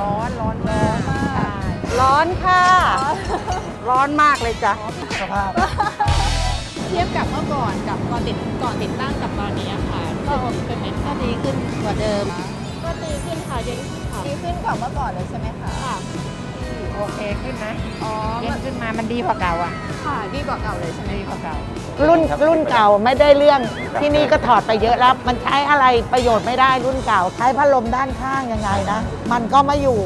ร้อนร้อนมากมากใช่ร้อนค่ะ ร้อนมากเลยจ้ะสภาพ เทียบกับเมื่อก่อนกับก่อนติดก่อนติดตั้งกับตอนนี้อะค่ะก็เป็นไหมก็ดีขึ้นกว่าเดิม ก็ดีขึ้นค่ะเย็นขึ้นค่ะดีขึ้นกว่าเมื่อก่อนเลยใช่ไหมคะค่ะโอเคขึ้นนะอ๋อเย็นขึ้นมามันดีกว่าเก่าอะ ค่ะดีกว่าเก่าเลยใช่ไหมดีกว่าเก่า รุ่นรุ่นเก่าไม่ได้เรื่องที่นี่ก็ถอดไปเยอะแล้ว มันใช้อะไรประโยชน์ไม่ได้รุ่นเก่า ใช้พัดลมด้านข้างยังไงนะ มันก็ไม่อยู่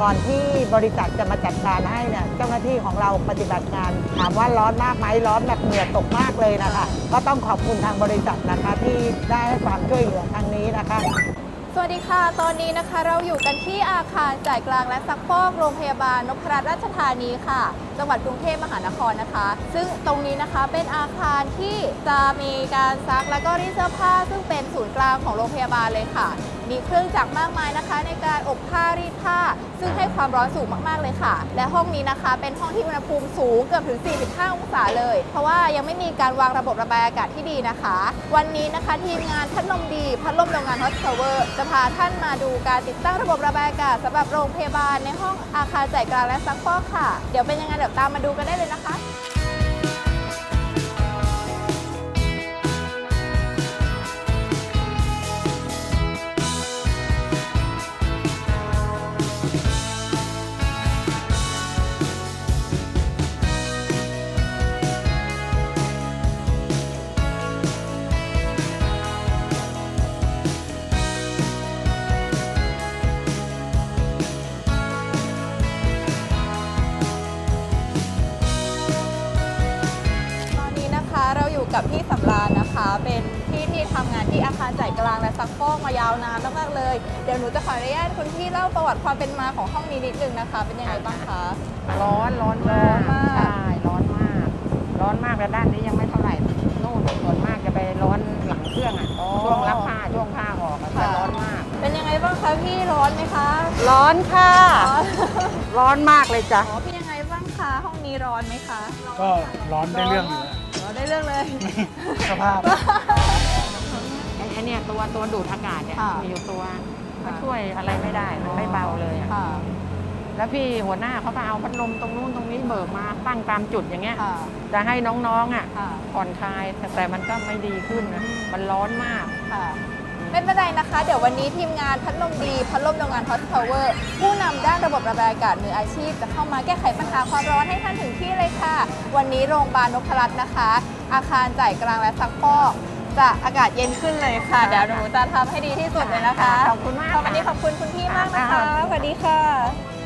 ก่อนที่บริษัทจะมาจัดการให้เนี่ยเจ้าหน้าที่ของเราปฏิบัติงานถามว่าร้อนมากไหมร้อนแบบเหงื่อตกมากเลยนะคะ ก็ต้องขอบคุณทางบริษัทนะคะที่ได้ให้ความช่วยเหลือทางนี้นะคะส วัสดีค่ะ ตอนนี้นะคะเราอยู่กันที่อาคารจ่ายกลางและซักฟอกโรงพยาบาลนพรัตน์ราชธานีค่ะ จังหวัดกรุงเทพมหานครนะคะ ซึ่งตรงนี้นะคะเป็นอาคารที่จะมีการซักแล้วก็รีดเสื้อผ้า ซึ่งเป็นศูนย์กลางของโรงพยาบาลเลยค่ะ มีเครื่องจักรมากมายนะคะ ในการอบผ้ารีดผ้า ซึ่งให้ความร้อนสูงมากๆเลยค่ะ และห้องนี้นะคะเป็นห้องที่อุณหภูมิสูงเกือบถึง 45 องศาเลย เพราะว่ายังไม่มีการวางระบบระบายอากาศที่ดีนะคะ วันนี้นะคะทีมงานพัดลมดีพัดลมโรงงานฮอสเทเวอร์จะพาท่านมาดูการติดตั้งระบบระบายอากาศสำหรับโรงพยาบาลในห้องอาคารจ่ายกลางและซักฟอกค่ะ เดี๋ยวเป็นยังไงเดี๋ยวตามมาดูกันได้เลยนะคะ กับพี่สำราญนะคะ เป็นพี่ที่ทำงานที่อาคารจ่ายกลางและซักฟอกมายาวนานมากๆเลย เดี๋ยวหนูจะขออนุญาตคุณพี่เล่าประวัติความเป็นมาของห้องนี้นิดนึงนะคะ เป็นยังไงบ้างคะ ร้อนร้อนมาก ร้อนมาก ใช่ ร้อนมาก ร้อนมากแต่ด้านนี้ยังไม่เท่าไหร่นู่นส่วนมากจะไปร้อนหลังเครื่องอะช่วงรับผ้าช่วงผ้าออกอะจะร้อนมาก เป็นยังไงบ้างคะพี่ร้อนไหมคะร้อนค่ะร้อนร้อนมากเลยจ้ะ อ๋อเป็นยังไงบ้างคะห้องนี้ร้อนไหมคะ ก็ร้อนได้เรื่องอยู่แล้วร้อน ได้เรื่องเลย สภาพ ไอ้ไอ้เนี่ยตัวตัวดูดอากาศเนี่ยค่ะมีอยู่ตัวก็ค่ะ ช่วยอะไรไม่ได้มันไม่เบาเลยอะค่ะ แล้วพี่หัวหน้าเขาก็เอาพัดลมตรงนู้นตรงนี้เบิกมาตั้งตามจุดอย่างเงี้ยค่ะ จะให้น้องๆอะค่ะ ผ่อนคลายแต่แต่มันก็ไม่ดีขึ้นนะมันร้อนมาก ค่ะ ไม่เป็นไรนะคะ เดี๋ยววันนี้ทีมงานพัดลมดี พัดลมโรงงาน Hot Power ผู้นำด้านระบบระบายอากาศมืออาชีพ จะเข้ามาแก้ไขปัญหาความร้อนให้ท่านถึงที่เลยค่ะ วันนี้โรงพยาบาลนพรัตน์นะคะ อาคารจ่ายกลางและซักฟอกจะอากาศเย็นขึ้นเลยค่ะ เดี๋ยวหนูจะทำให้ดีที่สุดเลยนะคะ ขอบคุณมาก วันนี้ขอบคุณคุณพี่มากนะคะค่ะสวัสดีค่ะ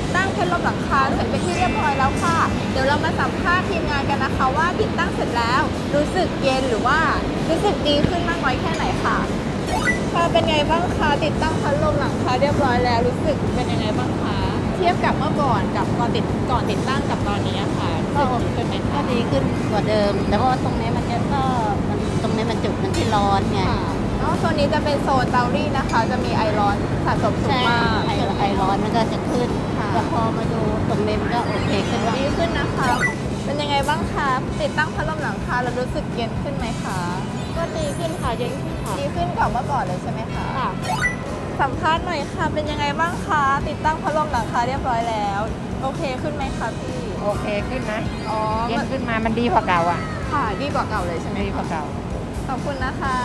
ติดตั้งพัดลมหลังคาเสร็จเป็นที่เรียบร้อยแล้วค่ะ เดี๋ยวเรามาสัมภาษณ์ทีมงานกันนะคะว่าติดตั้งเสร็จแล้ว รู้สึกเย็นหรือว่ารู้สึกดีขึ้นมากน้อยแค่ไหนค่ะค่ะเป็นไงบ้างคะติดตั้งพัดลมหลังคาเรียบร้อยแล้วรู้สึกเป็นยังไงบ้างคะเทียบกับเมื่อก่อนกับก่อนติดก่อนติดตั้งกับตอนนี้อะค่ะก็เป็นไหมก็คะดีขึ้นกว่าเดิม แต่ว่าตรงนี้มันจะก็มันตรงนี้มันจุดมันที่ร้อนไงค่ะเนอะโซนนี้จะเป็นโซนเตารีดนะคะ จะมีไอร้อนสะสมสูงใช่มากไอไอร้อนมันก็จะขึ้นค่ะ แต่พอมาดูตรงนี้มันก็โอเคขึ้นว่าดีขึ้นนะคะ เป็นยังไงบ้างคะติดตั้งพัดลมหลังคาแล้วรู้สึกเย็นขึ้นไหมคะ ก็ดีขึ้นค่ะเย็นขึ้นค่ะดีขึ้นกว่าเมื่อก่อนเลยใช่ไหมคะค่ะสัมภาษณ์หน่อยค่ะ เป็นยังไงบ้างคะติดตั้งพัดลมหลังคาเรียบร้อยแล้ว โอเคขึ้นไหมคะพี่ โอเคขึ้นนะอ๋อเย็นขึ้นมามันดีกว่าเก่าอะ ค่ะ ดีกว่าเก่าเลยใช่ไหมดีกว่าเก่า ขอบคุณนะคะ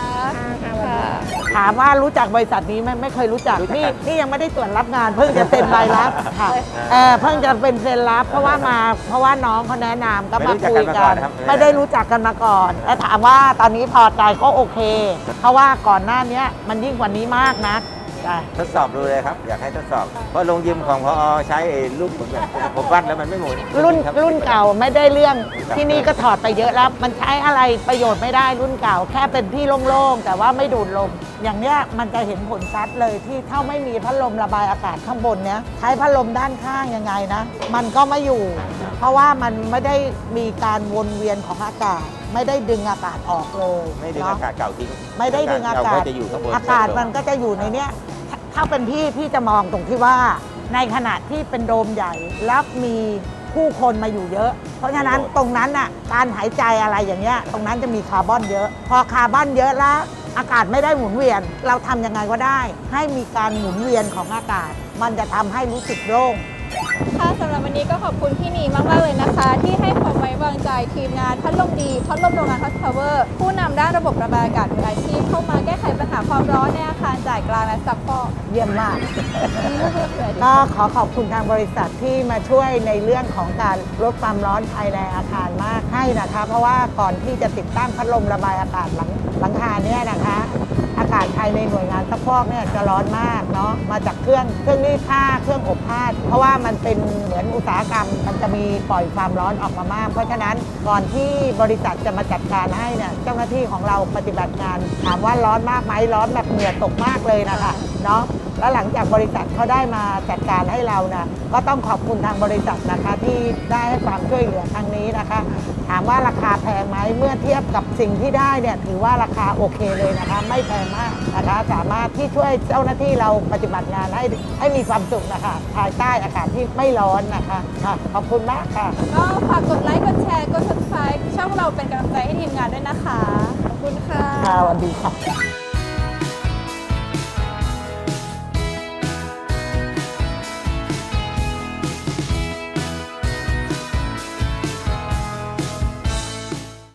ค่ะถามว่ารู้จักบริษัทนี้ไหมไม่เคยรู้จักนี่นี่ยังไม่ได้ตรวจรับงานเพิ่งจะเซ็นใบรับค่ะเออเพิ่งจะเป็นเซ็นรับ เพราะว่ามาเพราะว่าน้องเขาแนะนำก็มาคุยกัน ไม่ได้รู้จักกันมาก่อนแล้วถามว่าตอนนี้พอใจก็โอเค เพราะว่าก่อนหน้านี้มันยิ่งกว่านี้มากนะ จ้ะ ทดสอบดูเลยครับ อยากให้ทดสอบ เพราะโรงยิมของพอใช้ไอ้ลูกเหมือนกันผมวัดแล้วมันไม่หมุนรุ่นคบ รุ่นเก่าไม่ได้เรื่องที่นี่ก็ถอดไปเยอะแล้ว มันใช้อะไรประโยชน์ไม่ได้รุ่นเก่า แค่เป็นที่โล่งๆแต่ว่าไม่ดูดลม อย่างเนี้ยมันจะเห็นผลชัดเลยที่ถ้าไม่มีพัดลมระบายอากาศข้างบนเนี้ยใช้พัดลมด้านข้างยังไงนะ มันก็ไม่อยู่ เพราะว่ามันไม่ได้มีการวนเวียนของอากาศ ไม่ได้ดึงอากาศออกเลยไม่ดึงเนะ อากาศเก่าทิ้งไม่ได้ดึงอากาศเจะอยู่ข้างบน อากาศมันก็จะอยู่ในเนี้ย ถ้าถ้าเป็นพี่พี่จะมองตรงที่ว่าในขณะที่เป็นโดมใหญ่แล้วมีผู้คนมาอยู่เยอะ เพราะฉะนั้นตรงนั้นน่ะการหายใจอะไรอย่างเงี้ยตรงนั้นจะมีคาร์บอนเยอะ พอคาร์บอนเยอะแล้วอากาศไม่ได้หมุนเวียน เราทำยังไงก็ได้ ให้มีการหมุนเวียนของอากาศ มันจะทำให้รู้สึกโล่ง ค่ะสำหรับวันนี้ก็ขอบคุณพี่นีมากๆเลยนะคะ ที่ให้ความไว้วางใจทีมงานพัดลมดีพัดลมโรงงานพัดพาวเวอร์ผู้นำด้านระบบระบายอากาศมืออาชีพเข้ามาแก้ไขปัญหาความร้อนในอาคารจ่ายกลางและซักฟอก เยี่ยมมาก ก็ขอขอบคุณทางบริษัทที่มาช่วยในเรื่องของการลดความร้อนภายในอาคารมากให้นะคะ เพราะว่าก่อนที่จะติดตั้งพัดลมระบายอากาศหลังหลังคาเนี่ยนะคะอากาศภายในหน่วยงานซักฟอกเนี่ยจะร้อนมากเนาะมาจากเครื่องเครื่องรีดผ้าเครื่องอบผ้าเพราะว่ามันเป็นเหมือนอุตสาหกรรม มันจะมีปล่อยความร้อนออกมามาก เพราะฉะนั้นก่อนที่บริษัทจะมาจัดการให้เนี่ยเจ้าหน้าที่ของเราปฏิบัติงาน ถามว่าร้อนมากไหมร้อนแบบเหงื่อตกมากเลยนะคะเนาะแล้วหลังจากบริษัทเขาได้มาจัดการให้เรานะก็ต้องขอบคุณทางบริษัทนะคะที่ได้ให้ความช่วยเหลือครั้งนี้นะคะ ถามว่าราคาแพงไหมเมื่อเทียบกับสิ่งที่ได้เนี่ยถือว่าราคาโอเคเลยนะคะ ไม่แพงมากนะคะสามารถที่ช่วยเจ้าหน้าที่เราปฏิบัติงานให้ให้มีความสุขนะคะภายใต้อากาศที่ไม่ร้อนนะคะค่ะขอบคุณมากค่ะ ก็ฝากกดไลค์กดแชร์กด subscribe ช่องเราเป็นกำลังใจให้ทีมงานด้วยนะคะ ขอบคุณค่ะ ค่ะสวัสดีค่ะ